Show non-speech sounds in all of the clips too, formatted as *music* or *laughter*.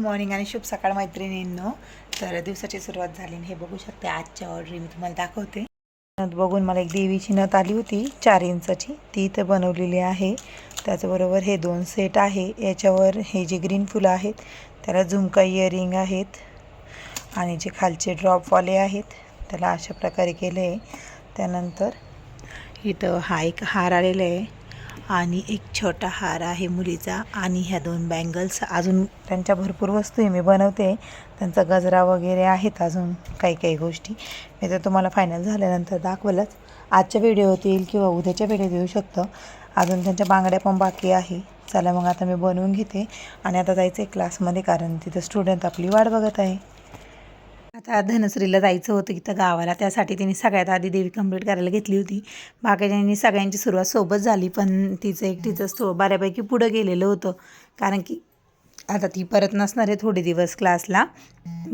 Morning आणि शुभ सकाळ मैत्रिणींनो. तर दिवसाची सुरुवात झाली हे बघू शकते आजच्या ऑर्डर मी तुम्हाला दाखवते. नथ बघून मला एक देवीची नथ आली होती चार इंचाची. ती इथं बनवलेली आहे. त्याचबरोबर हे दोन सेट आहे. याच्यावर हे जे ग्रीन फुलं आहेत त्याला झुमका इयरिंग आहेत आणि जे खालचे ड्रॉपवाले आहेत त्याला अशा प्रकारे केले आहे त्यानंतर इथं हा एक हार आलेला आहे. आणि एक छोटा हार आहे मुलीचा आणि ह्या दोन बँगल्स. अजून त्यांच्या भरपूर वस्तू आहे मी बनवते. त्यांचा गजरा वगैरे आहेत अजून काही काही गोष्टी. मी तर तुम्हाला फायनल झाल्यानंतर दाखवलंच. आजच्या व्हिडिओत येईल किंवा उद्याच्या व्हिडिओत येऊ शकतं. अजून त्यांच्या बांगड्या पण बाकी आहे. चला मग आता मी बनवून घेते. आणि आता जायचं आहे क्लासमध्ये कारण तिथं स्टुडंट आपली वाट बघत आहे. आता धनश्रीला जायचं होतं इथं गावाला. त्यासाठी तिने सगळ्यात आधी देवी कंप्लीट करायला घेतली होती. बाकीच्यांनी सगळ्यांची सुरुवात सोबत झाली पण तिचं एक तिचं थोडं बऱ्यापैकी पुढं गेलेलं होतं. कारण की आता ती परत नसणार आहे थोडे दिवस क्लासला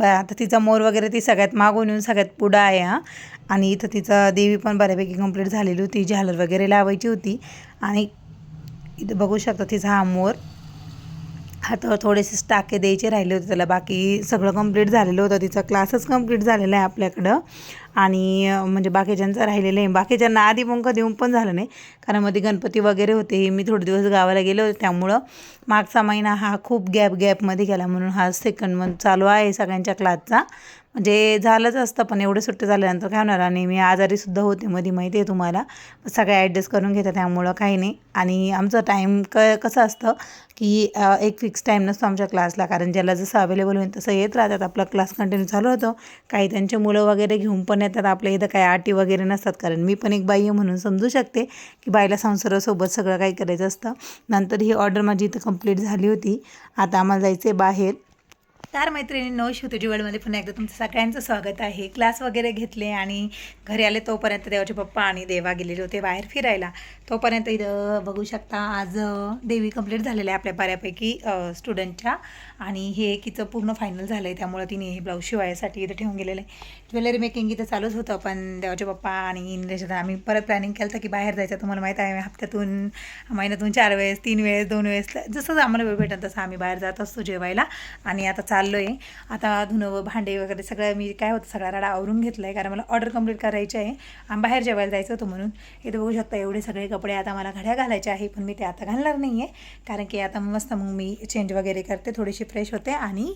आता तिचा मोर वगैरे ती सगळ्यात मागून येऊन सगळ्यात पुढं आहे हा. आणि इथं तिचं देवी पण बऱ्यापैकी कंप्लीट झालेली होती. झालर वगैरे लावायची होती. आणि इथं बघू शकता तिचा हा मोर. हातावर थोडेसे टाके द्यायचे राहिले होते त्याला बाकी सगळं कंप्लीट झालेलं होतं. तिचा क्लासच कंप्लीट झालेला आहे आपल्याकडं. आणि म्हणजे बाकीच्यांचं राहिलेलं आहे. बाकीच्यांना आधी पंख देऊन पण झालं नाही. कारण मध्ये गणपती वगैरे होते. मी थोडे दिवस गावाला गेले होते. त्यामुळं मागचा महिना हा खूप गॅप गॅपमध्ये गेला. म्हणून हा सेकंड मंथ चालू आहे सगळ्यांच्या क्लासचा म्हणजे झालंच असतं पण एवढं सुट्टे झाल्यानंतर काय होणार? आणि मी आजारीसुद्धा होते मध्ये माहिती आहे तुम्हाला. सगळं ॲडजस्ट करून घेतात त्यामुळं काही नाही. आणि आमचं टाईम क कसं असतं की एक फिक्स टाईम नसतो आमच्या क्लासला. कारण ज्याला जसं अवेलेबल होईल तसं येत राहतात. आपला क्लास कंटिन्यू चालू होतो काही त्यांचे मुलं वगैरे घेऊन पण येतात. आपल्या इथं काही आटी वगैरे नसतात. कारण मी पण एक बाई आहे म्हणून समजू शकते की बाईला संसारासोबत सगळं काही करायचं असतं. नंतर ही ऑर्डर माझी इथं कंप्लीट झाली होती. आता आम्हाला जायचं आहे बाहेर. तर मैत्रिणी नऊ शिवतेजी वर्ल्डमध्ये पुन्हा एकदा तुमचं सगळ्यांचं स्वागत आहे. क्लास वगैरे घेतले आणि घरी आले तोपर्यंत देवाचे पप्पा आणि देवा गेलेले होते बाहेर फिरायला. तोपर्यंत इथं बघू शकता आज देवी कंप्लीट झालेलं आहे आपल्या बऱ्यापैकी स्टुडंटच्या आणि हे एकीचं पूर्ण फायनल झालं आहे त्यामुळं तिने हे ब्लाऊज शिवायसाठी इथं ठेवून गेलेलं आहे. ज्वेलरी मेकिंग इथं चालूच होतं पण देवाचे पप्पा आणि इंद्रेश आम्ही परत प्लॅनिंग केलं होतं की बाहेर जायचं. तुम्हाला माहीत आहे हप्त्यातून महिन्यातून चार वेळेस तीन वेळेस दोन वेळेस जसं आम्हाला वेळ भेटेल तसं आम्ही बाहेर जात असतो जेवायला. आणि आता चाललो आहे आता धुणं भांडे वगैरे सगळं मी काय होतं सगळा राडा आवरून घेतला आहे कारण मला ऑर्डर कंप्लीट करायची आहे. आणि बाहेर जेवायला जायचं होतं म्हणून. इथं बघू शकता एवढे सगळे कपडे आता मला घड्या घालायचे आहे पण मी ते आता घालणार नाही आहे कारण की आता मस्त मग मी चेंज वगैरे करते थोडीशी फ्रेश होते आणि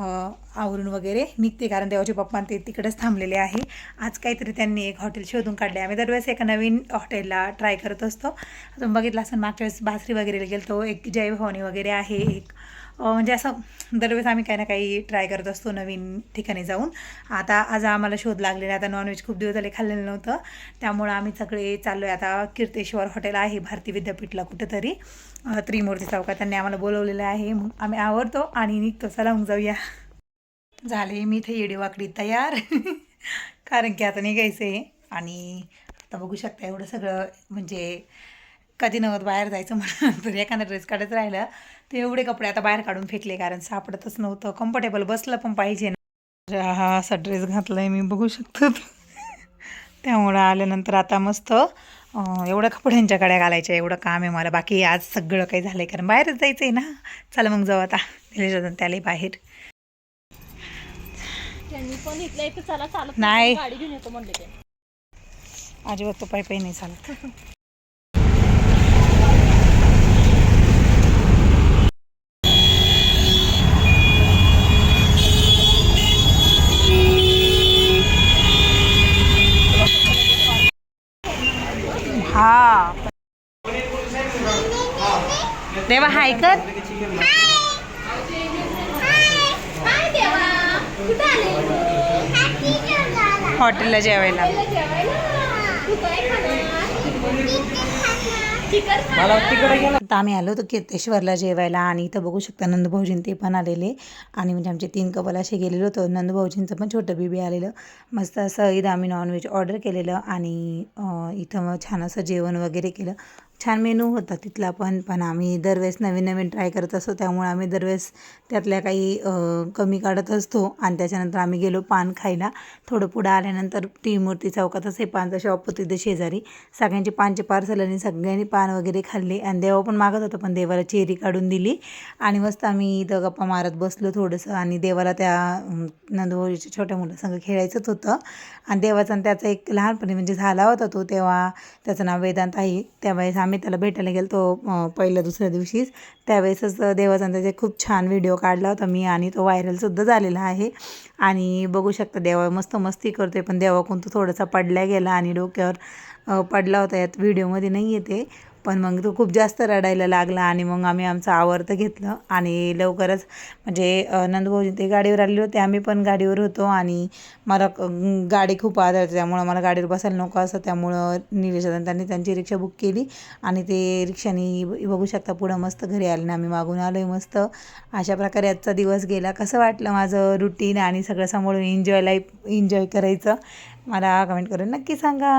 आवरून वगैरे निघते कारण देवाचे पप्पा ते तिकडेच थांबलेले आहे. आज काहीतरी त्यांनी एक हॉटेल शोधून काढले आम्ही दरवेळेस एका नवीन हॉटेलला ट्राय करत असतो. अजून बघितलं असं मागच्या वेळेस बासरी वगैरे गेलो एक जयभवानी वगैरे आहे एक. म्हणजे असं दरवेळेस आम्ही काही ना काही ट्राय करत असतो नवीन ठिकाणी जाऊन. आता आज आम्हाला शोध लागलेला आता नॉनव्हेज खूप दिवस झाले खाल्लेलं नव्हतं. त्यामुळं आम्ही सगळे चाललो आहे आता कीर्तेश्वर हॉटेल आहे भारती विद्यापीठला कुठेतरी. त्रिमूर्ती चौकात त्यांनी आम्हाला बोलवलेलं आहे. आम्ही आवडतो आणि निघतो. चला मग जाऊया. झाले मी इथे येडीवाकडी तयार. *laughs* कारण की आता निघायचं आहे आणि आता बघू शकता एवढं सगळं म्हणजे कधी नव्हतं बाहेर जायचं म्हणून तर एखादा ड्रेस काढत राहिलं तर एवढे कपडे आता बाहेर काढून फेकले कारण सापडतच नव्हतं. कम्फर्टेबल बसलं पण पाहिजे ना. हा असा ड्रेस घातला आहे मी बघू शकतो *laughs* त्यामुळं आल्यानंतर आता मस्त एवढ्या कपड्यांच्या कड्या घालायच्या एवढं काम आहे मला. बाकी आज सगळं काही झालं आहे कारण बाहेरच जायचं आहे ना. चला मग जाऊ आता. त्याला बाहेर. त्यांनी पण इथल्या इथे चला चालत नाही. गाडी घेऊन येतो म्हणले ते. अजिबात तो पायी पायी नाही चालत. हा. देवा हाय कर. हॉटेलला जेवायला. आता आम्ही आलो होतो कीर्तेश्वरला जेवायला आणि इथं बघू शकता नंदभाऊजीन ते पण आलेले. आणि म्हणजे आमचे तीन कपल असे गेलेलो होतो. नंदभाऊजींचं पण छोटं बेबी आलेलं. मस्त असं इथं आम्ही नॉनव्हेज ऑर्डर केलेलं आणि इथं मग छान असं जेवण वगैरे केलं. छान मेनू होता तिथला पण पण आम्ही दरवेळेस नवीन नवीन ट्राय करत असतो. त्यामुळे आम्ही दरवेळेस त्यातल्या काही कमी काढत असतो. आणि त्याच्यानंतर आम्ही गेलो पान खायला. थोडं पुढं आल्यानंतर त्रिमूर्ती चौकातच हे पानचं शॉप होतं तिथे शेजारी. सगळ्यांचे पानचे पार्सल आणि सगळ्यांनी पान वगैरे खाल्ले. आणि देवा पण मागत होतं पण देवाला चेरी काढून दिली. आणि मस्त आम्ही इथं गप्पा मारत बसलो थोडंसं. आणि देवाला त्या अं, छोट्या मुलासंग खेळायचंच होतं. आणि देवाचा आणि त्याचा एक लहानपणी म्हणजे झाला होता तो तेव्हा त्याचं नाव वेदांत आहे. त्यावेळेस आम्ही त्याला भेटायला गेलो तो पहिल्या दुसऱ्या दिवशीच. त्यावेळेसच देवाचा त्याचे खूप छान व्हिडिओ काढला होता मी आणि तो व्हायरलसुद्धा झालेला आहे. आणि बघू शकता देवा मस्त मस्ती करतोय पण देवाकडून तो थोडासा पडला गेला आणि डोक्यावर पडला होता यात व्हिडिओमध्ये नाही येते पण मग तो खूप जास्त रडायला लागला आणि मग आम्ही आमचं आवर्त घेतलं आणि लवकरच म्हणजे नंदभाऊजी ते गाडीवर आलेले होते आम्ही पण गाडीवर होतो आणि मला गाडी खूप आदळते त्यामुळं मला गाडीवर बसायला नको असं त्यामुळं निलेश त्यांनी त्यांची रिक्षा बुक केली आणि ते रिक्षाने ब- बघू शकता पुढं मस्त घरी आले ना आम्ही मागून आलो आहे मस्त. अशा प्रकारे आजचा दिवस गेला. कसं वाटलं माझं रुटीन आणि सगळं सांभाळून एन्जॉय लाईफ एन्जॉय करायचं? मला कमेंट करून नक्की सांगा.